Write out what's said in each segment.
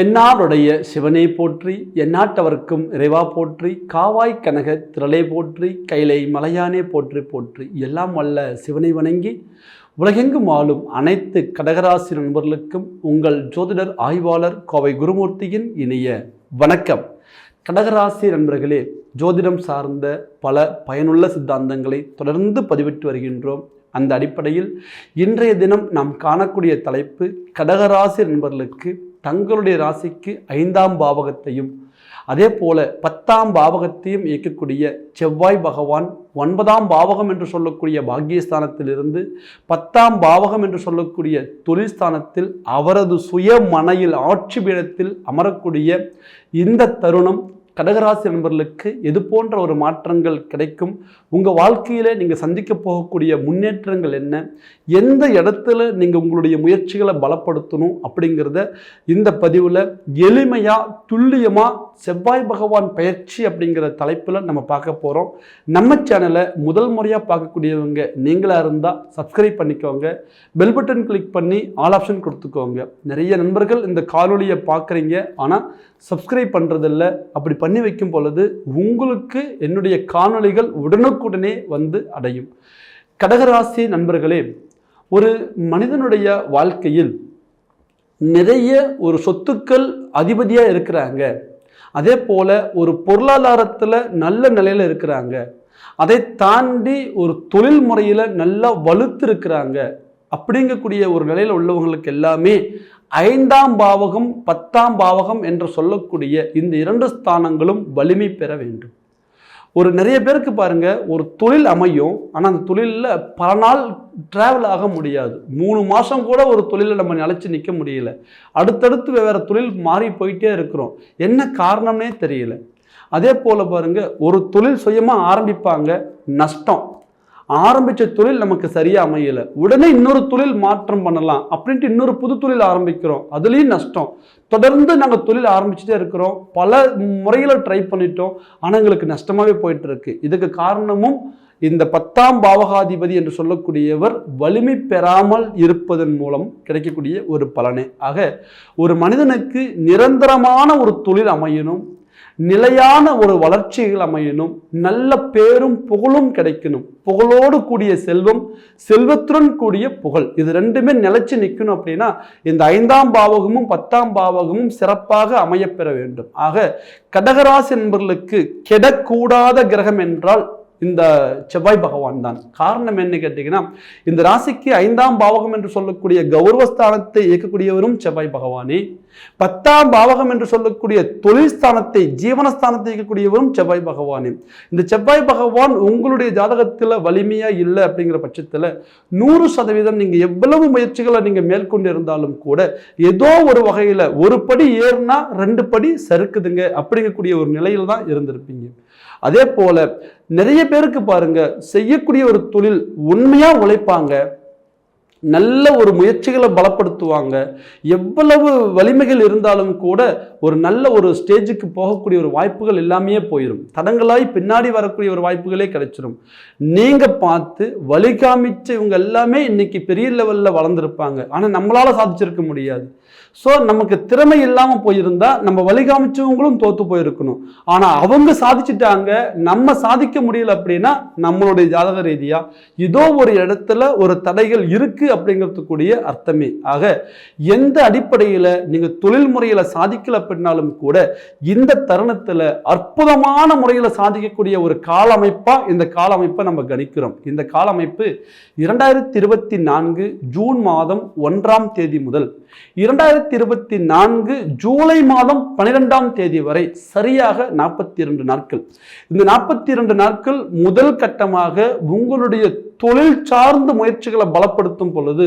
தென்னாடுடைய சிவனை போற்றி எந்நாட்டவர்க்கும் இறைவா போற்றி காவாய் கனக திரளே போற்றி கைலை மலையானே போற்றி போற்றி எல்லாம் வல்ல சிவனை வணங்கி உலகெங்கும் ஆளும் அனைத்து கடகராசி நண்பர்களுக்கும் உங்கள் ஜோதிடர் ஆய்வாளர் கோவை குருமூர்த்தியின் இனிய வணக்கம். கடகராசி நண்பர்களே ஜோதிடம் சார்ந்த பல பயனுள்ள சித்தாந்தங்களை தொடர்ந்து பதிவிட்டு வருகின்றோம். அந்த அடிப்படையில் இன்றைய தினம் நாம் காணக்கூடிய தலைப்பு கடகராசி நண்பர்களுக்கு தங்களுடைய ராசிக்கு ஐந்தாம் பாவகத்தையும் அதே போல பத்தாம் பாவகத்தையும் இயக்கக்கூடிய செவ்வாய் பகவான் ஒன்பதாம் பாவகம் என்று சொல்லக்கூடிய பாக்கியஸ்தானத்திலிருந்து பத்தாம் பாவகம் என்று சொல்லக்கூடிய தொழில் ஸ்தானத்தில் அவரது சுய மனையில் ஆட்சி பீடத்தில் அமரக்கூடிய இந்த தருணம் கடகராசி நண்பர்களுக்கு எது போன்ற ஒரு மாற்றங்கள் கிடைக்கும்? உங்கள் வாழ்க்கையில் நீங்கள் சந்திக்க போகக்கூடிய முன்னேற்றங்கள் என்ன? எந்த இடத்துல நீங்கள் உங்களுடைய முயற்சிகளை பலப்படுத்தணும் அப்படிங்கிறத இந்த பதிவில் எளிமையாக துல்லியமாக செவ்வாய் பகவான் பயிற்சி அப்படிங்கிற தலைப்பில் நம்ம பார்க்க போகிறோம் நம்ம சேனலை முதல் முறையாக பார்க்கக்கூடியவங்க நீங்களாக இருந்தால் சப்ஸ்கிரைப் பண்ணிக்கோங்க. பெல் பட்டன் கிளிக் பண்ணி ஆல் ஆப்ஷன் கொடுத்துக்கோங்க. நிறைய நண்பர்கள் இந்த காணொலியை பார்க்குறீங்க. ஆனால் சப்ஸ்கிரைப் பண்ணுறதில்ல அப்படி பண்ணி வைக்கும் பொழுது உங்களுக்கு என்னுடைய காணொளிகள் உடனுக்குடனே வந்து அடையும். கடகராசி நண்பர்களே ஒரு மனிதனுடைய வாழ்க்கையில் நிறைய ஒரு சொத்துக்கள் அதிபதியாக இருக்கிறாங்க. அதே போல் ஒரு பொருளாதாரத்தில் நல்ல நிலையில் இருக்கிறாங்க. அதை தாண்டி ஒரு தொழில் முறையில் நல்லா வலுத்து இருக்கிறாங்க அப்படிங்கக்கூடிய ஒரு நிலையில் உள்ளவங்களுக்கு எல்லாமே ஐந்தாம் பாவகம் பத்தாம் பாவகம் என்று சொல்லக்கூடிய இந்த இரண்டு ஸ்தானங்களும் வலிமை பெற வேண்டும். ஒரு நிறைய பேருக்கு பாருங்க ஒரு தொழில் அமையும் ஆனால் அந்த தொழிலில் பல நாள் டிராவல் ஆக முடியாது. மூணு மாதம் கூட ஒரு தொழிலில் நம்ம நிலச்சி நிற்க முடியல. அடுத்தடுத்து வேறு தொழில் மாறி போயிட்டே இருக்கிறோம். என்ன காரணம்னே தெரியல. அதே போல் பாருங்க ஒரு தொழில் சுயமாக ஆரம்பிப்பாங்க நஷ்டம். ஆரம்பித்த தொழில் நமக்கு சரியாக அமையலை. உடனே இன்னொரு தொழில் மாற்றம் பண்ணலாம் அப்படின்ட்டு இன்னொரு புது தொழில் ஆரம்பிக்கிறோம். அதுலேயும் நஷ்டம். தொடர்ந்து நாங்கள் தொழில் ஆரம்பிச்சுட்டே இருக்கிறோம். பல முறையில் ட்ரை பண்ணிட்டோம். ஆனால் எங்களுக்கு நஷ்டமாகவே போயிட்டு இருக்கு இதுக்கு காரணமும் இந்த பத்தாம் பாவகாதிபதி என்று சொல்லக்கூடியவர் வலிமை பெறாமல் இருப்பதன் மூலம் கிடைக்கக்கூடிய ஒரு பலனே. ஆக ஒரு மனிதனுக்கு நிரந்தரமான ஒரு தொழில் அமையணும். நிலையான ஒரு வளர்ச்சிகள் அமையணும். நல்ல பேரும் புகழும் கிடைக்கணும். புகழோடு கூடிய செல்வம் செல்வத்துடன் கூடிய புகழ். இது ரெண்டுமே நிலைச்சு நிற்கணும் அப்படின்னா இந்த ஐந்தாம் பாவகமும் பத்தாம் பாவகமும் சிறப்பாக அமையப்பெற வேண்டும். ஆக கடகராசி என்பவர்களுக்கு கெடக்கூடாத கிரகம் என்றால் இந்த செவ்வாய் பகவான் தான். காரணம் என்ன கேட்டீங்கன்னா இந்த ராசிக்கு ஐந்தாம் பாவகம் என்று சொல்லக்கூடிய கௌரவஸ்தானத்தை இயக்கக்கூடியவரும் செவ்வாய் பகவானே. பத்தாம் பாவகம் என்று சொல்லக்கூடிய தொழில் ஸ்தானத்தை ஜீவனஸ்தானத்தை இயக்கக்கூடியவரும் செவ்வாய் பகவானே. இந்த செவ்வாய் பகவான் உங்களுடைய ஜாதகத்தில் வலிமையா இல்லை அப்படிங்கிற பட்சத்தில் நூறு சதவீதம் நீங்கள் எவ்வளவு முயற்சிகளை நீங்கள் மேற்கொண்டு இருந்தாலும் கூட ஏதோ ஒரு வகையில் ஒரு படி ஏறினா ரெண்டு படி சறுக்குதுங்க அப்படிங்கக்கூடிய ஒரு நிலையில் தான் இருந்திருப்பீங்க. அதே போல நிறைய பேருக்கு பாருங்க செய்யக்கூடிய ஒரு தொழில் உண்மையா உழைப்பாங்க நல்ல ஒரு முயற்சிகளை பலப்படுத்துவாங்க எவ்வளவு வலிமைகள் இருந்தாலும் கூட ஒரு நல்ல ஒரு ஸ்டேஜுக்கு போகக்கூடிய ஒரு வாய்ப்புகள் எல்லாமே போயிடும் தடங்களாய் பின்னாடி வரக்கூடிய ஒரு வாய்ப்புகளே கிடைச்சிடும் நீங்கள் பார்த்து வழி காமிச்ச இவங்க எல்லாமே இன்னைக்கு பெரிய லெவலில் வளர்ந்துருப்பாங்க. ஆனால் நம்மளால் சாதிச்சிருக்க முடியாது. ஸோ நமக்கு திறமை இல்லாமல் போயிருந்தா நம்ம வழிகாமிச்சவங்களும் தோற்று போயிருக்கணும். ஆனால் அவங்க சாதிச்சுட்டாங்க நம்ம சாதிக்க முடியல அப்படின்னா நம்மளுடைய ஜாதக ரீதியாக ஏதோ ஒரு இடத்துல ஒரு தடைகள் இருக்குது அப்படிங்கிறதுக்குரிய அர்த்தமே. ஆக எந்த அடிப்படையில் நீங்கள் தொழில் முறையில் சாதிக்கல அப்படின்னாலும் கூட இந்த தருணத்தில் அற்புதமான முறையில் சாதிக்கக்கூடிய ஒரு கால அமைப்பாக இந்த கால அமைப்பை நம்ம கணிக்கிறோம். இந்த கால அமைப்பு இரண்டாயிரத்தி இருபத்தி நான்கு ஜூன் மாதம் ஒன்றாம் தேதி முதல். இரண்டாயிரத்தி இருபத்தி நான்கு ஜூலை மாதம் பனிரெண்டாம் தேதி வரை சரியாக நாற்பத்தி இரண்டு நாட்கள். இந்த நாற்பத்தி இரண்டு நாட்கள் முதல் கட்டமாக உங்களுடைய தொழில் சார்ந்த முயற்சிகளை பலப்படுத்தும் பொழுது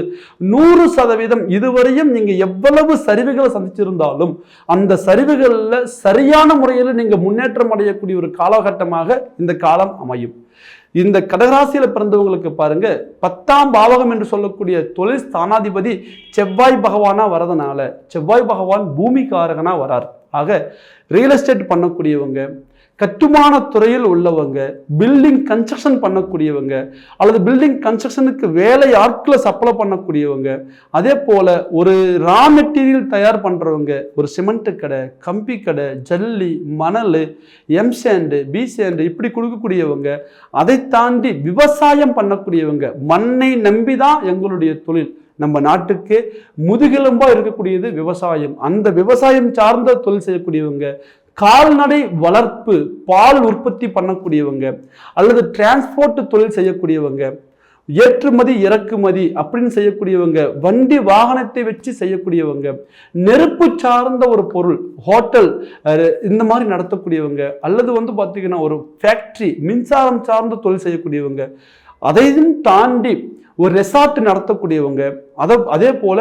நூறு சதவீதம் இதுவரையும் நீங்க எவ்வளவு சரிவுகளை சந்திச்சிருந்தாலும் அந்த சரிவுகளில் சரியான முறையில் நீங்க முன்னேற்றம் அடையக்கூடிய ஒரு காலகட்டமாக இந்த காலம் அமையும். இந்த கடகராசியில் பிறந்தவங்களுக்கு பாருங்க பத்தாம் பாவகம் என்று சொல்லக்கூடிய தொழில் ஸ்தானாதிபதி செவ்வாய் பகவானா வரதுனால செவ்வாய் பகவான் பூமிகாரகனா வரார். ஆக ரியல் எஸ்டேட் பண்ணக்கூடியவங்க கட்டுமான துறையில் உள்ளவங்க பில்டிங் கன்ஸ்ட்ரக்ஷன் பண்ணக்கூடியவங்க அல்லது பில்டிங் கன்ஸ்ட்ரக்ஷனுக்கு வேலை ஆட்களை சப்ளை பண்ணக்கூடியவங்க அதே போல் ஒரு ரா மெட்டீரியல் தயார் பண்ணுறவங்க ஒரு சிமெண்ட் கடை கம்பி கடை ஜல்லி மணல் எம் சேண்டு பி சேண்டு இப்படி கொடுக்கக்கூடியவங்க அதை தாண்டி விவசாயம் பண்ணக்கூடியவங்க மண்ணை நம்பி தான் எங்களுடைய தொழில். நம்ம நாட்டுக்கு முதுகெலும்பாக இருக்கக்கூடியது விவசாயம். அந்த விவசாயம் சார்ந்த தொழில் செய்யக்கூடியவங்க கால்நடை வளர்ப்பு பால் உற்பத்தி பண்ணக்கூடியவங்க அல்லது டிரான்ஸ்போர்ட் தொழில் செய்யக்கூடியவங்க ஏற்றுமதி இறக்குமதி அப்படின்னு செய்யக்கூடியவங்க வண்டி வாகனத்தை வச்சு செய்யக்கூடியவங்க நெருப்பு சார்ந்த ஒரு பொருள் ஹோட்டல் இந்த மாதிரி நடத்தக்கூடியவங்க அல்லது வந்து பார்த்தீங்கன்னா ஒரு ஃபேக்ட்ரி மின்சாரம் சார்ந்த தொழில் செய்யக்கூடியவங்க அதையும் தாண்டி ஒரு ரெசார்ட் நடத்தக்கூடியவங்க அதை அதே போல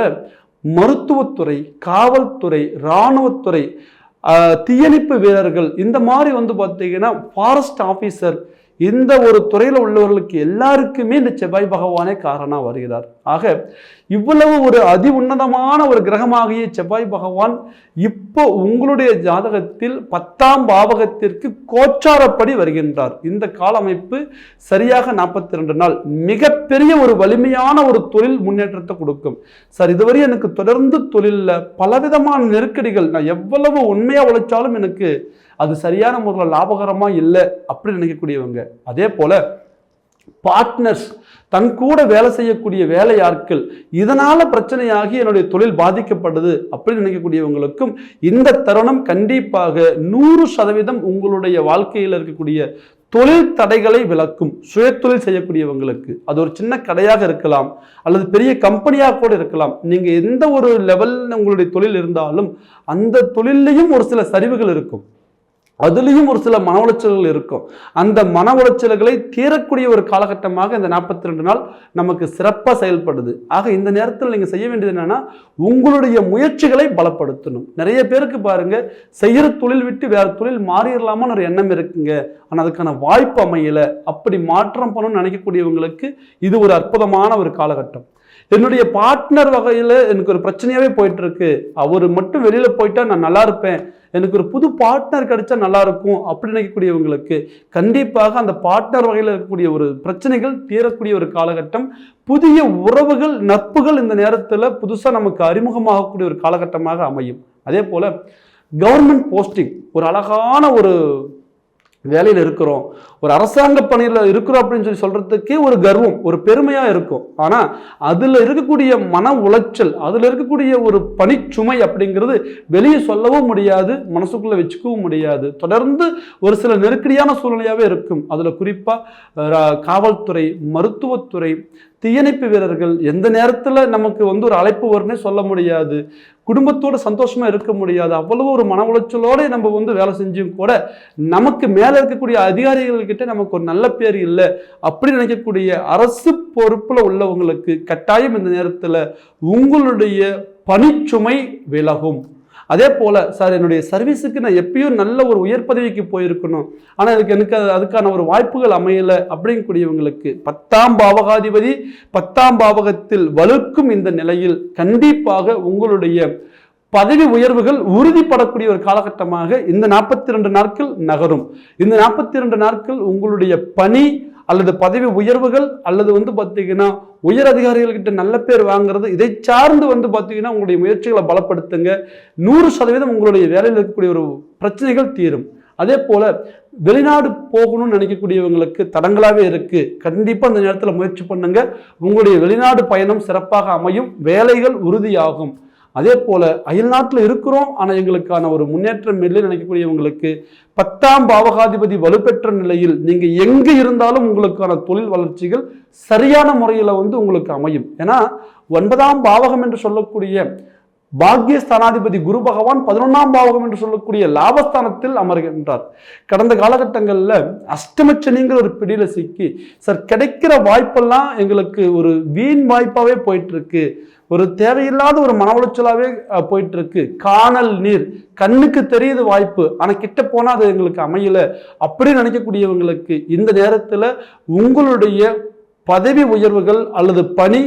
மருத்துவத்துறை காவல்துறை இராணுவத்துறை தீயணைப்பு வீரர்கள். இந்த மாதிரி வந்து பார்த்தீங்கன்னா ஃபாரஸ்ட் ஆஃபீஸர் இந்த ஒரு துறையில் உள்ளவர்களுக்கு எல்லாருக்குமே இந்த செவ்வாய் பகவானே காரணம் வருகிறார். ஆக இவ்வளவு ஒரு அதி உன்னதமான ஒரு கிரகமாகிய செவ்வாய் பகவான் இப்போ உங்களுடைய ஜாதகத்தில் பத்தாம் பாவகத்திற்கு கோச்சாரப்படி வருகின்றார். இந்த கால அமைப்பு சரியாக நாற்பத்தி ரெண்டு நாள். மிகப்பெரிய ஒரு வலிமையான ஒரு தொழில் முன்னேற்றத்தை கொடுக்கும். சார் இதுவரை எனக்கு தொடர்ந்து தொழிலில் பலவிதமான நெருக்கடிகள். நான் எவ்வளவு உண்மையாக உழைச்சாலும் எனக்கு அது சரியான முறையில் லாபகரமாக இல்லை அப்படின்னு நினைக்கக்கூடியவங்க. அதே போல் பார்ட்னர்ஸ் தன் கூட வேலை செய்யக்கூடிய வேலையாட்கள் இதனால் பிரச்சனையாகி என்னுடைய தொழில் பாதிக்கப்படுது அப்படின்னு நினைக்கக்கூடியவங்களுக்கும் இந்த தருணம் கண்டிப்பாக நூறு சதவீதம் உங்களுடைய வாழ்க்கையில் இருக்கக்கூடிய தொழில் தடைகளை விளக்கும் சுயதொழில் செய்யக்கூடியவங்களுக்கு. அது ஒரு சின்ன கடையாக இருக்கலாம் அல்லது பெரிய கம்பெனியாக கூட இருக்கலாம். நீங்கள் எந்த ஒரு லெவலில் உங்களுடைய தொழில் இருந்தாலும் அந்த தொழிலையும் ஒரு சில சரிவுகள் இருக்கும். அதுலேயும் ஒரு சில மன உளைச்சல்கள் இருக்கும். அந்த மன உளைச்சல்களை தீரக்கூடிய ஒரு காலகட்டமாக இந்த நாற்பத்தி ரெண்டு நாள் நமக்கு சிறப்பாக செயல்படுது. ஆக இந்த நேரத்தில் நீங்கள் செய்ய வேண்டியது என்னென்னா உங்களுடைய முயற்சிகளை பலப்படுத்தணும். நிறைய பேருக்கு பாருங்கள் செய்கிற தொழில் விட்டு வேறு தொழில் மாறிடலாமான்னு ஒரு எண்ணம் இருக்குங்க. ஆனால் அதுக்கான வாய்ப்பு அமையலை. அப்படி மாற்றம் பண்ணணும்னு நினைக்கக்கூடியவங்களுக்கு இது ஒரு அற்புதமான ஒரு காலகட்டம். என்னுடைய பார்ட்னர் வகையில் எனக்கு ஒரு பிரச்சனையாகவே போயிட்டு இருக்கு அவர் மட்டும் வெளியில் போயிட்டா நான் நல்லா இருப்பேன். எனக்கு ஒரு புது பார்ட்னர் கிடைச்சா நல்லா இருக்கும் அப்படி நினைக்கக்கூடியவங்களுக்கு கண்டிப்பாக அந்த பார்ட்னர் வகையில் இருக்கக்கூடிய ஒரு பிரச்சனைகள் தீரக்கூடிய ஒரு காலகட்டம் புதிய உறவுகள் நட்புகள் இந்த நேரத்தில் புதுசாக நமக்கு அறிமுகமாகக்கூடிய ஒரு காலகட்டமாக அமையும். அதே போல் கவர்மெண்ட் போஸ்டிங் ஒரு அழகான ஒரு வேலையில் இருக்கிறோம். ஒரு அரசாங்க பணியில் இருக்கிறோம் அப்படின்னு சொல்லி சொல்கிறதுக்கே ஒரு கர்வம் ஒரு பெருமையாக இருக்கும். ஆனால் அதில் இருக்கக்கூடிய மன உளைச்சல் அதில் இருக்கக்கூடிய ஒரு பணிச்சுமை அப்படிங்கிறது வெளியே சொல்லவும் முடியாது மனசுக்குள்ளே வச்சுக்கவும் முடியாது. தொடர்ந்து ஒரு சில நெருக்கடியான சூழ்நிலையாகவே இருக்கும். அதில் குறிப்பாக காவல்துறை மருத்துவத்துறை தீயணைப்பு வீரர்கள் எந்த நேரத்தில் நமக்கு வந்து ஒரு அழைப்பு வரும்னே சொல்ல முடியாது. குடும்பத்தோடு சந்தோஷமாக இருக்க முடியாது. அவ்வளவு ஒரு மன உளைச்சலோட நம்ம வந்து வேலை செஞ்சும் கூட நமக்கு மேலே இருக்கக்கூடிய அதிகாரிகளுக்கு கிட்ட நமக்கு ஒரு நல்ல பேர் இல்லை அப்படி நினைக்கக்கூடிய அரசு பொறுப்புல உள்ளவங்களுக்கு கட்டாயம் இந்த நேரத்தில் உங்களுடைய பணிச்சுமை விலகும். அதே போல சார் என்னுடைய சர்வீஸுக்கு நான் எப்பயும் நல்ல ஒரு உயர் பதவிக்கு போயிருக்கணும். ஆனால் அதுக்கு எனக்கு அது- அதுக்கான ஒரு வாய்ப்புகள் அமையலை அப்படிங்கக்கூடியவங்களுக்கு பத்தாம் பாவகாதிபதி பத்தாம் பாவகத்தில் வலுக்கும் இந்த நிலையில் கண்டிப்பாக உங்களுடைய பதவி உயர்வுகள் உறுதிப்படக்கூடிய ஒரு காலகட்டமாக இந்த நாற்பத்தி ரெண்டு நாட்கள் நகரும். இந்த நாற்பத்தி ரெண்டு நாட்கள் உங்களுடைய பணி அல்லது பதவி உயர்வுகள் அல்லது வந்து பார்த்தீங்கன்னா உயர் அதிகாரிகள்கிட்ட நல்ல பேர் வாங்குறது இதை சார்ந்து வந்து பார்த்தீங்கன்னா உங்களுடைய முயற்சிகளை பலப்படுத்துங்க. நூறு சதவீதம் உங்களுடைய வேலையில் இருக்கக்கூடிய ஒரு பிரச்சனைகள் தீரும். அதே போல வெளிநாடு போகணும்னு நினைக்கக்கூடியவங்களுக்கு தடங்களாகவே இருக்கு. கண்டிப்பாக அந்த நேரத்தில் முயற்சி பண்ணுங்க. உங்களுடைய வெளிநாடு பயணம் சிறப்பாக அமையும். வேலைகள் உறுதியாகும். அதே போல அயல்நாட்டில் இருக்கிறோம். ஆனால் எங்களுக்கான ஒரு முன்னேற்றம் இல்லை நினைக்கக்கூடியவங்களுக்கு பத்தாம் பாவகாதிபதி வலுப்பெற்ற நிலையில் நீங்க எங்க இருந்தாலும் உங்களுக்கான தொழில் வளர்ச்சிகள் சரியான முறையில் வந்து உங்களுக்கு அமையும். ஏன்னா ஒன்பதாம் பாவகம் என்று சொல்லக்கூடிய பாக்கிய ஸ்தானாதிபதி குரு பகவான் பதினொன்றாம் பாவகம் என்று சொல்லக்கூடிய லாபஸ்தானத்தில் அமர்கின்றார். கடந்த காலகட்டங்களில் அஷ்டமச்சனிங்கிற ஒரு பிடியில சிக்கி சார் கிடைக்கிற வாய்ப்பெல்லாம் எங்களுக்கு ஒரு வீண் வாய்ப்பாகவே போயிட்டு இருக்கு. ஒரு தேவையில்லாத ஒரு மன உளைச்சலாவே போயிட்டு இருக்கு காணல் நீர். கண்ணுக்கு தெரியுது வாய்ப்பு. ஆனா கிட்ட போனா அது எங்களுக்கு அமையல. அப்படி நினைக்கக்கூடியவங்களுக்கு இந்த நேரத்துல உங்களுடைய பதவி உயர்வுகள் அல்லது பணி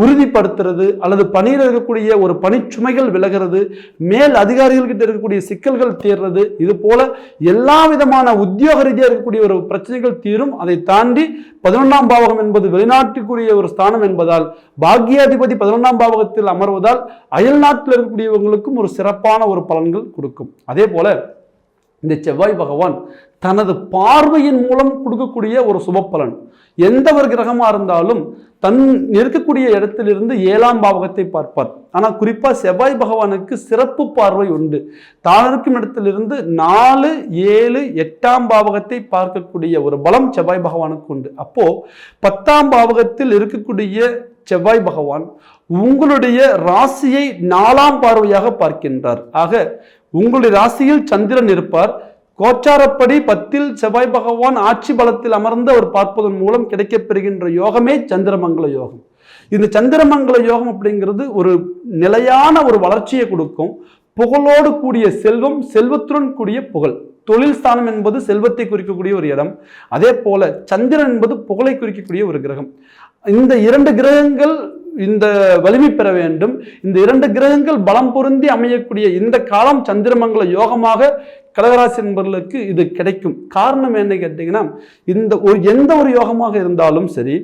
உறுதிப்படுத்துறது அல்லது பணியில் இருக்கக்கூடிய ஒரு பணிச்சுமைகள் விலகிறது மேல் அதிகாரிகள்கிட்ட இருக்கக்கூடிய சிக்கல்கள் தீர்றது இது போல எல்லா விதமான உத்தியோக ரீதியாக இருக்கக்கூடிய ஒரு பிரச்சனைகள் தீரும். அதை தாண்டி பதினொன்றாம் பாவகம் என்பது வெளிநாட்டுக்குரிய ஒரு ஸ்தானம் என்பதால் பாக்யாதிபதி பதினொன்றாம் பாவகத்தில் அமர்வதால் அயல் நாட்டில் இருக்கக்கூடியவங்களுக்கும் ஒரு சிறப்பான ஒரு பலன்கள் கொடுக்கும். அதே போல இந்த செவ்வாய் பகவான் தனது பார்வையின் மூலம் கொடுக்கக்கூடிய ஒரு சுபப்பலன். எந்த ஒரு கிரகமாக இருந்தாலும் தன் இருக்கக்கூடிய இடத்திலிருந்து ஏழாம் பாவகத்தை பார்ப்பார். ஆனால் குறிப்பாக செவ்வாய் பகவானுக்கு சிறப்பு பார்வை உண்டு. தான் இருக்கும் இடத்திலிருந்து நாலு ஏழு எட்டாம் பாவகத்தை பார்க்கக்கூடிய ஒரு பலம் செவ்வாய் பகவானுக்கு உண்டு. அப்போது பத்தாம் பாவகத்தில் இருக்கக்கூடிய செவ்வாய் பகவான் உங்களுடைய ராசியை நாலாம் பார்வையாக பார்க்கின்றார். ஆக உங்களுடைய ராசியில் சந்திரன் இருப்பார். கோச்சாரப்படி பத்தில் செவ்வாய் பகவான் ஆட்சி பலத்தில் அமர்ந்த அவர் பார்ப்பதன் மூலம் கிடைக்கப்பெறுகின்ற யோகமே சந்திரமங்கல யோகம். இந்த சந்திரமங்கல யோகம் அப்படிங்கிறது ஒரு நிலையான ஒரு வளர்ச்சியை கொடுக்கும். புகழோடு கூடிய செல்வம் செல்வத்துடன் கூடிய புகழ். தொழில் ஸ்தானம் என்பது செல்வத்தை குறிக்கக்கூடிய ஒரு இடம். அதே போல சந்திரன் என்பது புகழை குறிக்கக்கூடிய ஒரு கிரகம். இந்த இரண்டு கிரகங்கள் இந்த வலிமை பெற வேண்டும். இந்த இரண்டு கிரகங்கள் பலம் பொருந்தி அமையக்கூடிய இந்த காலம் சந்திரமங்கல யோகமாக கடகராசி நண்பர்களுக்கு இது கிடைக்கும். காரணம் என்ன கேட்டீங்கன்னா இந்த ஒரு எந்த ஒரு யோகமாக இருந்தாலும் சரி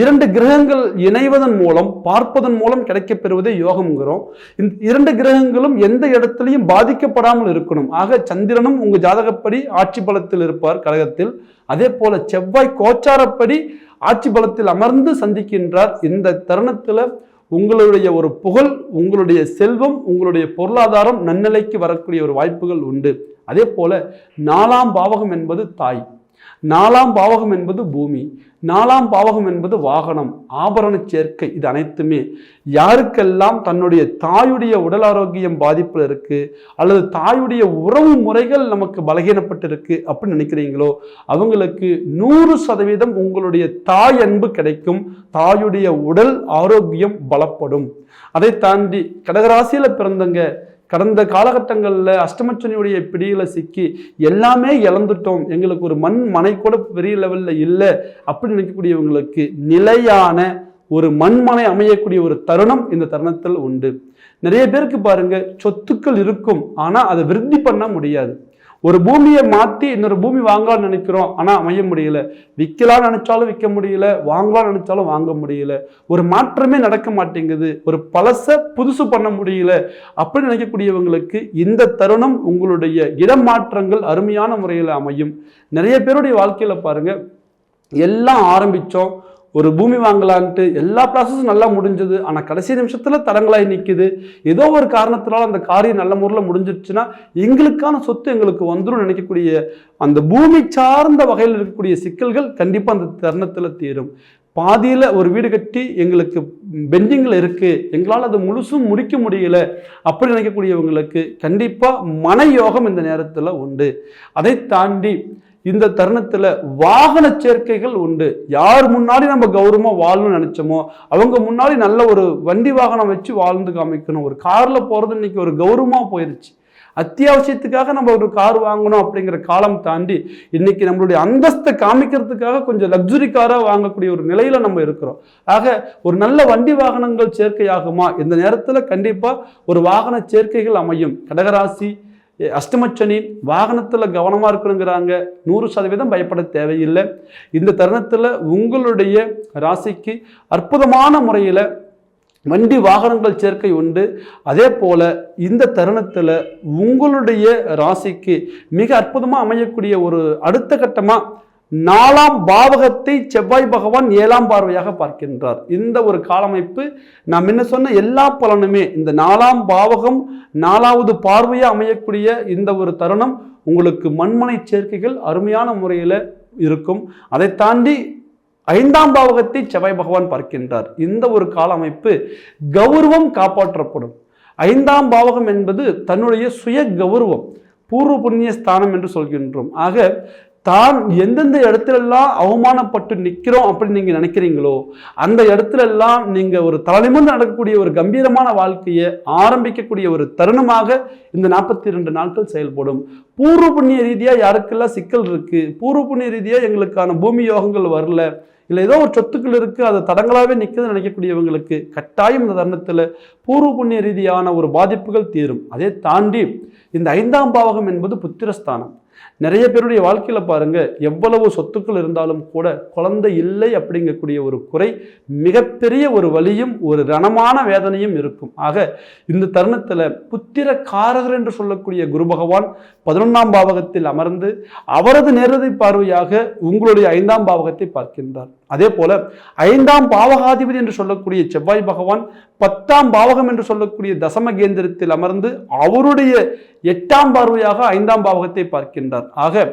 இரண்டு கிரகங்கள் இணைவதன் மூலம் பார்ப்பதன் மூலம் கிடைக்கப்பெறுவதே யோகம்ங்கிறோம். இந்த இரண்டு கிரகங்களும் எந்த இடத்துலையும் பாதிக்கப்படாமல் இருக்கணும். ஆக சந்திரனும் உங்க ஜாதகப்படி ஆட்சி பலத்தில் இருப்பார் கழகத்தில் அதே போல செவ்வாய் கோச்சாரப்படி ஆட்சி பலத்தில் அமர்ந்து சந்திக்கின்றார். இந்த தருணத்தில் உங்களுடைய ஒரு புகழ் உங்களுடைய செல்வம் உங்களுடைய பொருளாதாரம் நன்னிலைக்கு வரக்கூடிய ஒரு வாய்ப்புகள் உண்டு. அதே போல நாலாம் பாவகம் என்பது தாய். நாலாம் பாவகம் என்பது பூமி நாலாம் பாவகம் என்பது வாகனம் ஆபரண சேர்க்கை இது அனைத்துமே. யாருக்கெல்லாம் தன்னுடைய தாயுடைய உடல் ஆரோக்கியம் பாதிப்பில் இருக்கு அல்லது தாயுடைய உறவு முறைகள் நமக்கு பலகீனப்பட்டிருக்கு அப்படின்னு நினைக்கிறீங்களோ அவங்களுக்கு நூறு சதவீதம் உங்களுடைய தாய் அன்பு கிடைக்கும் தாயுடைய உடல் ஆரோக்கியம் பலப்படும். அதை தாண்டி கடகராசியில் பிறந்தங்க கடந்த காலகட்டங்களில் அஷ்டமச்சனியுடைய பிடியில் சிக்கி எல்லாமே இழந்துட்டோம். எங்களுக்கு ஒரு மண் மனை கூட பெரிய லெவலில் இல்லை அப்படின்னு நினைக்கக்கூடியவங்களுக்கு நிலையான ஒரு மண்மனை அமையக்கூடிய ஒரு தருணம் இந்த தருணத்தில் உண்டு. நிறைய பேருக்கு பாருங்க சொத்துக்கள் இருக்கும். ஆனால் அதை விருத்தி பண்ண முடியாது. ஒரு பூமியை மாற்றி இன்னொரு பூமி வாங்கலாம்னு நினைக்கிறோம். ஆனால் அமைய முடியல. விற்கலாம்னு நினைச்சாலும் விற்க முடியல. வாங்கலாம்னு நினைச்சாலும் வாங்க முடியல. ஒரு மாற்றமே நடக்க மாட்டேங்குது. ஒரு பழச புதுசு பண்ண முடியல. அப்படின்னு நினைக்கக்கூடியவங்களுக்கு இந்த தருணம் உங்களுடைய இடமாற்றங்கள் அருமையான முறையில் அமையும். நிறைய பேருடைய வாழ்க்கையில் பாருங்கள் எல்லாம் ஆரம்பித்தோம் ஒரு பூமி வாங்கலான்ட்டு எல்லா ப்ராசஸும் நல்லா முடிஞ்சது. ஆனால் கடைசி நிமிஷத்தில் தடங்களாய் நிற்கிது ஏதோ ஒரு காரணத்தினால அந்த காரியம் நல்ல முறையில் முடிஞ்சிருச்சுன்னா எங்களுக்கான சொத்து எங்களுக்கு வந்துடும் நினைக்கக்கூடிய அந்த பூமி சார்ந்த வகையில் இருக்கக்கூடிய சிக்கல்கள் கண்டிப்பாக அந்த தருணத்தில் தீரும். பாதியில் ஒரு வீடு கட்டி எங்களுக்கு பெண்டிங்கில் இருக்குது எங்களால் அதை முழுசும் முடிக்க முடியல அப்படி நினைக்கக்கூடியவங்களுக்கு கண்டிப்பாக மன யோகம் இந்த நேரத்தில் உண்டு. அதை தாண்டி இந்த தருணத்தில் வாகன சேர்க்கைகள் உண்டு. யார் முன்னாடி நம்ம கௌரவமாக வாழணும்னு நினச்சோமோ அவங்க முன்னாடி நல்ல ஒரு வண்டி வாகனம் வச்சு வாழ்ந்து காமிக்கணும். ஒரு காரில் போகிறது இன்னைக்கு ஒரு கௌரவமாக போயிருச்சு. அத்தியாவசியத்துக்காக நம்ம ஒரு கார் வாங்கணும் அப்படிங்கிற காலம் தாண்டி இன்னைக்கு நம்மளுடைய அந்தஸ்தை காமிக்கிறதுக்காக கொஞ்சம் லக்ஸுரி காராக வாங்கக்கூடிய ஒரு நிலையில நம்ம இருக்கிறோம். ஆக ஒரு நல்ல வண்டி வாகனங்கள் சேர்க்கையாகுமா? இந்த நேரத்தில் கண்டிப்பாக ஒரு வாகன சேர்க்கைகள் அமையும். கடகராசி அஷ்டமச்சனி வாகனத்தில் கவனமாக இருக்கணுங்கிறாங்க. நூறு சதவீதம் பயப்பட தேவையில்லை. இந்த தருணத்தில் உங்களுடைய ராசிக்கு அற்புதமான முறையில் வண்டி வாகனங்கள் சேர்க்கை உண்டு. அதே போல் இந்த தருணத்தில் உங்களுடைய ராசிக்கு மிக அற்புதமாக அமையக்கூடிய ஒரு அடுத்த கட்டமாக நாலாம் பாவகத்தை செவ்வாய் பகவான் ஏழாம் பார்வையாக பார்க்கின்றார். இந்த ஒரு காலமைப்பு நாம் என்ன சொன்ன எல்லா பலனுமே இந்த நாலாம் பாவகம் நாலாவது பார்வையாக அமையக்கூடிய இந்த ஒரு தருணம் உங்களுக்கு மண்மனை சேர்க்கைகள் அருமையான முறையில் இருக்கும். அதை தாண்டி ஐந்தாம் பாவகத்தை செவ்வாய் பகவான் பார்க்கின்றார். இந்த ஒரு கால அமைப்பு கௌரவம் காப்பாற்றப்படும். ஐந்தாம் பாவகம் என்பது தன்னுடைய சுய கௌரவம் பூர்வ புண்ணிய ஸ்தானம் என்று சொல்கின்றோம். ஆக தான் எந்தெந்த இடத்துலலாம் அவமானப்பட்டு நிற்கிறோம் அப்படின்னு நீங்கள் நினைக்கிறீங்களோ அந்த இடத்துலலாம் நீங்கள் ஒரு தலைமுந்து நடக்கக்கூடிய ஒரு கம்பீரமான வாழ்க்கையை ஆரம்பிக்கக்கூடிய ஒரு தருணமாக இந்த நாற்பத்தி ரெண்டு நாட்கள் செயல்படும். பூர்வ புண்ணிய ரீதியாக யாருக்கெல்லாம் சிக்கல் இருக்குது பூர்வ புண்ணிய ரீதியாக எங்களுக்கான பூமி யோகங்கள் வரல. இல்லை ஏதோ ஒரு சொத்துக்கள் இருக்குது அது தடங்களாகவே நிற்குதுன்னு நினைக்கக்கூடியவங்களுக்கு கட்டாயம் இந்த தருணத்தில் பூர்வ புண்ணிய ரீதியான ஒரு பாதிப்புகள் தீரும். அதை தாண்டி இந்த ஐந்தாம் பாவகம் என்பது புத்திரஸ்தானம். நிறைய பேருடைய வாழ்க்கையில் பாருங்கள் எவ்வளவு சொத்துக்கள் இருந்தாலும் கூட குழந்தை இல்லை அப்படிங்கக்கூடிய ஒரு குறை மிகப்பெரிய ஒரு வழியும் ஒரு ரணமான வேதனையும் இருக்கும். ஆக இந்த தருணத்தில் புத்திர காரகர் என்று சொல்லக்கூடிய குரு பகவான் பதினொன்றாம் பாவகத்தில் அமர்ந்து அவரது நேரடி பார்வையாக உங்களுடைய ஐந்தாம் பாவகத்தை பார்க்கின்றார். அதே போல ஐந்தாம் பாவகாதிபதி என்று சொல்லக்கூடிய செவ்வாய் பகவான் பத்தாம் பாவகம் என்று சொல்லக்கூடிய தசம கேந்திரத்தில் அமர்ந்து அவருடைய எட்டாம் பார்வையாக ஐந்தாம் பாவகத்தை பார்க்கின்றார். ஆக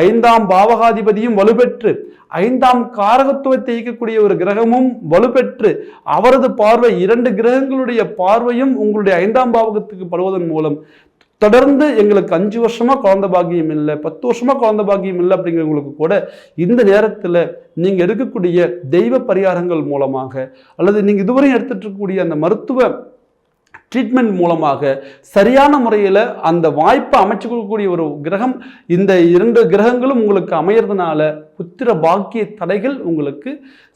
ஐந்தாம் பாவகாதிபதியும் வலுப்பெற்று ஐந்தாம் காரகத்துவத்தை இயக்கக்கூடிய ஒரு கிரகமும் வலுப்பெற்று அவரது பார்வை இரண்டு கிரகங்களுடைய பார்வையும் உங்களுடைய ஐந்தாம் பாவகத்துக்கு படுவதன் மூலம் தொடர்ந்து எங்களுக்கு அஞ்சு வருஷமா குழந்த பாக்கியம் இல்லை பத்து வருஷமா குழந்த பாக்கியம் இல்லை அப்படிங்கிறவங்களுக்கு கூட இந்த நேரத்தில் நீங்கள் எடுக்கக்கூடிய தெய்வ பரிகாரங்கள் மூலமாக அல்லது நீங்கள் இதுவரையும் எடுத்துட்டு இருக்கக்கூடிய அந்த மருத்துவ ட்ரீட்மெண்ட் மூலமாக சரியான முறையில் அந்த வாய்ப்பை அமைச்சு கொடுக்கக்கூடிய ஒரு கிரகம் இந்த இரண்டு கிரகங்களும் உங்களுக்கு அமையிறதுனால புத்திர பாக்கிய தடைகள் உங்களுக்கு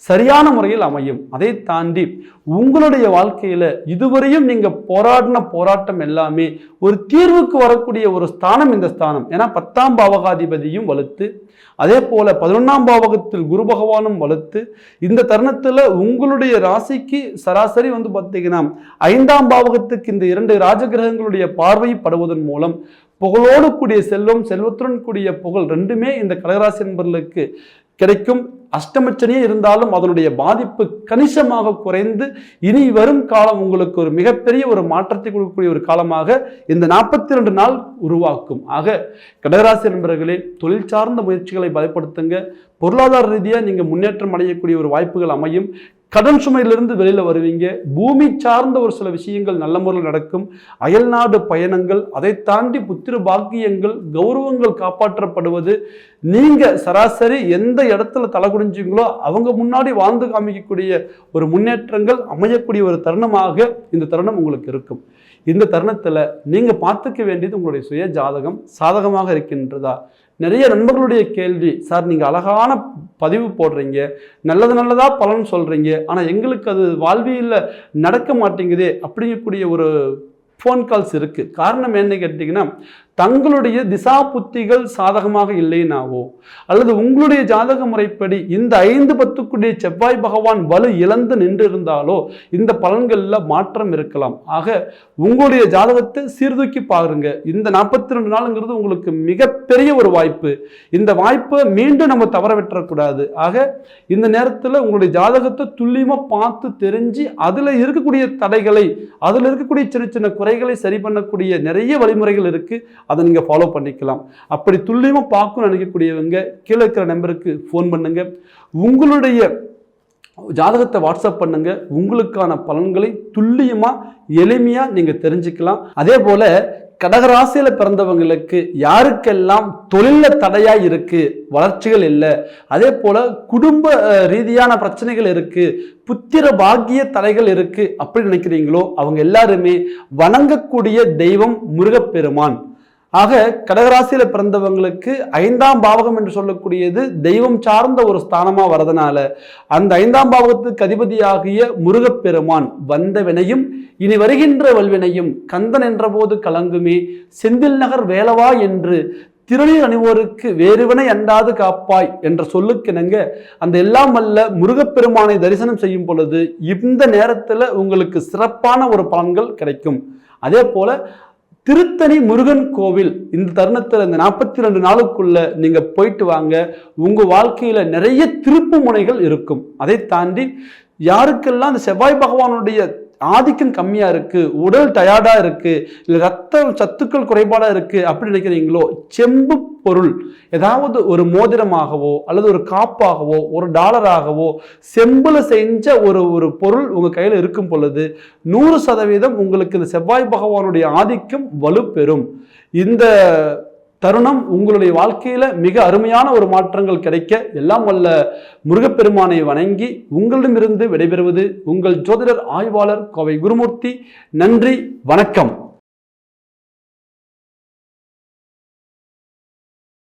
சரியான முறையில் அமையும். அதை தாண்டி உங்களுடைய வாழ்க்கையில் இதுவரையும் நீங்கள் போராடின போராட்டம் எல்லாமே ஒரு தீர்வுக்கு வரக்கூடிய ஒரு ஸ்தானம் இந்த ஸ்தானம். ஏன்னா பத்தாம் பாவகாதிபதியும் வலுத்து அதே போல பதினொன்றாம் பாவகத்தில் குரு பகவானும் வலுத்து இந்த தருணத்தில் உங்களுடைய ராசிக்கு சராசரி வந்து பார்த்தீங்கன்னா ஐந்தாம் பாவகத்துக்கு இந்த இரண்டு ராஜகிரகங்களுடைய பார்வை படுவதன் மூலம் புகழோடு கூடிய செல்வம் செல்வத்துடன் கூடிய புகழ் ரெண்டுமே இந்த கடகராசி நண்பர்களுக்கு கிடைக்கும். அஷ்டமச்சனியே இருந்தாலும் அதனுடைய பாதிப்பு கணிசமாக குறைந்து இனி வரும் காலம் உங்களுக்கு ஒரு மிகப்பெரிய ஒரு மாற்றத்தை கொடுக்கக்கூடிய ஒரு காலமாக இந்த நாற்பத்தி ரெண்டு நாள் உருவாக்கும். ஆக கடகராசி நண்பர்களே தொழில் சார்ந்த முயற்சிகளை பயப்படுத்துங்க பொருளாதார ரீதியாக நீங்கள் முன்னேற்றம் அடையக்கூடிய ஒரு வாய்ப்புகள் அமையும். கடன் சுமையிலிருந்து வெளியில் வருவீங்க. பூமி சார்ந்த ஒரு சில விஷயங்கள் நல்ல முறையில் நடக்கும். அயல்நாடு பயணங்கள் அதை தாண்டி புத்திர பாக்கியங்கள் கௌரவங்கள் காப்பாற்றப்படுவது. நீங்கள் சராசரி எந்த இடத்துல தலை குடிஞ்சீங்களோ அவங்க முன்னாடி வாழ்ந்து காமிக்கக்கூடிய ஒரு முன்னேற்றங்கள் அமையக்கூடிய ஒரு தருணமாக இந்த தருணம் உங்களுக்கு இருக்கும். இந்த தருணத்தில் நீங்கள் பார்த்துக்க வேண்டியது உங்களுடைய சுய ஜாதகம். சாதகமாக இருக்கின்றதா? நிறைய நண்பர்களுடைய கேள்வி சார் நீங்கள் அழகான பதிவு போடுறீங்க நல்லது நல்லதாக பலன் சொல்கிறீங்க ஆனால் எங்களுக்கு அது வாழ்வியில் நடக்க மாட்டேங்குதே அப்படிங்கக்கூடிய ஒரு ஃபோன் கால்ஸ் இருக்குது காரணம் என்ன கேட்டிங்கன்னா தங்களுடைய திசா புத்திகள் சாதகமாக இல்லைனாவோ? அல்லது உங்களுடைய ஜாதக முறைப்படி இந்த ஐந்து பத்துக்குடைய செவ்வாய் பகவான் வலு இழந்து நின்று இருந்தாலோ இந்த பலன்களில் மாற்றம் இருக்கலாம். ஆக உங்களுடைய ஜாதகத்தை சீர்தூக்கி பாருங்க. இந்த நாற்பத்தி ரெண்டு நாளுங்கிறது உங்களுக்கு மிகப்பெரிய ஒரு வாய்ப்பு. இந்த வாய்ப்பை மீண்டும் நம்ம தவற விட்டுறக்கூடாது. ஆக இந்த நேரத்தில் உங்களுடைய ஜாதகத்தை துல்லியமாக பார்த்து தெரிஞ்சு அதில் இருக்கக்கூடிய தடைகளை அதில் இருக்கக்கூடிய சின்ன சின்ன குறைகளை சரி பண்ணக்கூடிய நிறைய வழிமுறைகள் இருக்குது அதை நீங்கள் ஃபாலோ பண்ணிக்கலாம். அப்படி துல்லியமாக பார்க்கணும்னு நினைக்கக்கூடியவங்க கீழே இருக்கிற நம்பருக்கு ஃபோன் பண்ணுங்க. உங்களுடைய ஜாதகத்தை வாட்ஸ்அப் பண்ணுங்க. உங்களுக்கான பலன்களை துல்லியமாக எளிமையாக நீங்கள் தெரிஞ்சுக்கலாம். அதே போல் கடகராசியில் பிறந்தவங்களுக்கு யாருக்கெல்லாம் தொழிலில் தடையாக இருக்குது வளர்ச்சிகள் இல்லை. அதே போல் குடும்ப ரீதியான பிரச்சனைகள் இருக்குது புத்திர பாக்கிய தடைகள் இருக்குது அப்படி நினைக்கிறீங்களோ? அவங்க எல்லாருமே வணங்கக்கூடிய தெய்வம் முருகப்பெருமான். ஆக கடகராசியில பிறந்தவங்களுக்கு ஐந்தாம் பாவகம் என்று சொல்லக்கூடியது தெய்வம் சார்ந்த ஒரு ஸ்தானமா வரதுனால அந்த ஐந்தாம் பாவகத்துக்கு அதிபதியாகிய முருகப்பெருமான் வந்த வினையும் இனி வருகின்ற வல்வினையும் கந்தன் என்றபோது கலங்குமே செந்தில் நகர் வேலவா என்று திருநீர் அணிவோருக்கு வேறுவனை அண்டாது காப்பாய் என்ற சொல்லுக்கிணங்க அந்த எல்லாம் வல்ல முருகப்பெருமானை தரிசனம் செய்யும் பொழுது இந்த நேரத்தில் உங்களுக்கு சிறப்பான ஒரு பலன்கள் கிடைக்கும். அதே போல திருத்தணி முருகன் கோவில் இந்த தருணத்தில் இந்த நாற்பத்தி ரெண்டு நாளுக்குள்ள நீங்க போயிட்டு வாங்க. உங்க வாழ்க்கையில நிறைய திருப்பு முனைகள் இருக்கும். அதை தாண்டி யாருக்கெல்லாம் அந்த செவ்வாய் பகவானுடைய ஆதிக்கம் கம்மியாக இருக்குது உடல் டயர்டாக இருக்குது இல்லை ரத்த சத்துக்கள் குறைபாடாக இருக்குது அப்படி நினைக்கிறீங்களோ செம்பு பொருள் ஏதாவது ஒரு மோதிரமாகவோ அல்லது ஒரு காப்பாகவோ ஒரு டாலராகவோ செம்பில் செஞ்ச ஒரு ஒரு பொருள் உங்கள் கையில் இருக்கும் பொழுது நூறு சதவீதம் உங்களுக்கு இந்த செவ்வாய் பகவானுடைய ஆதிக்கம் வலுப்பெறும். இந்த தருணம் உங்களுடைய வாழ்க்கையில மிக அருமையான ஒரு மாற்றங்கள் கிடைக்க எல்லாம் வல்ல முருகப்பெருமானை வணங்கி உங்களிடமிருந்து விடைபெறுவது உங்கள் ஜோதிடர் ஆய்வாளர் கோவை குருமூர்த்தி. நன்றி வணக்கம்.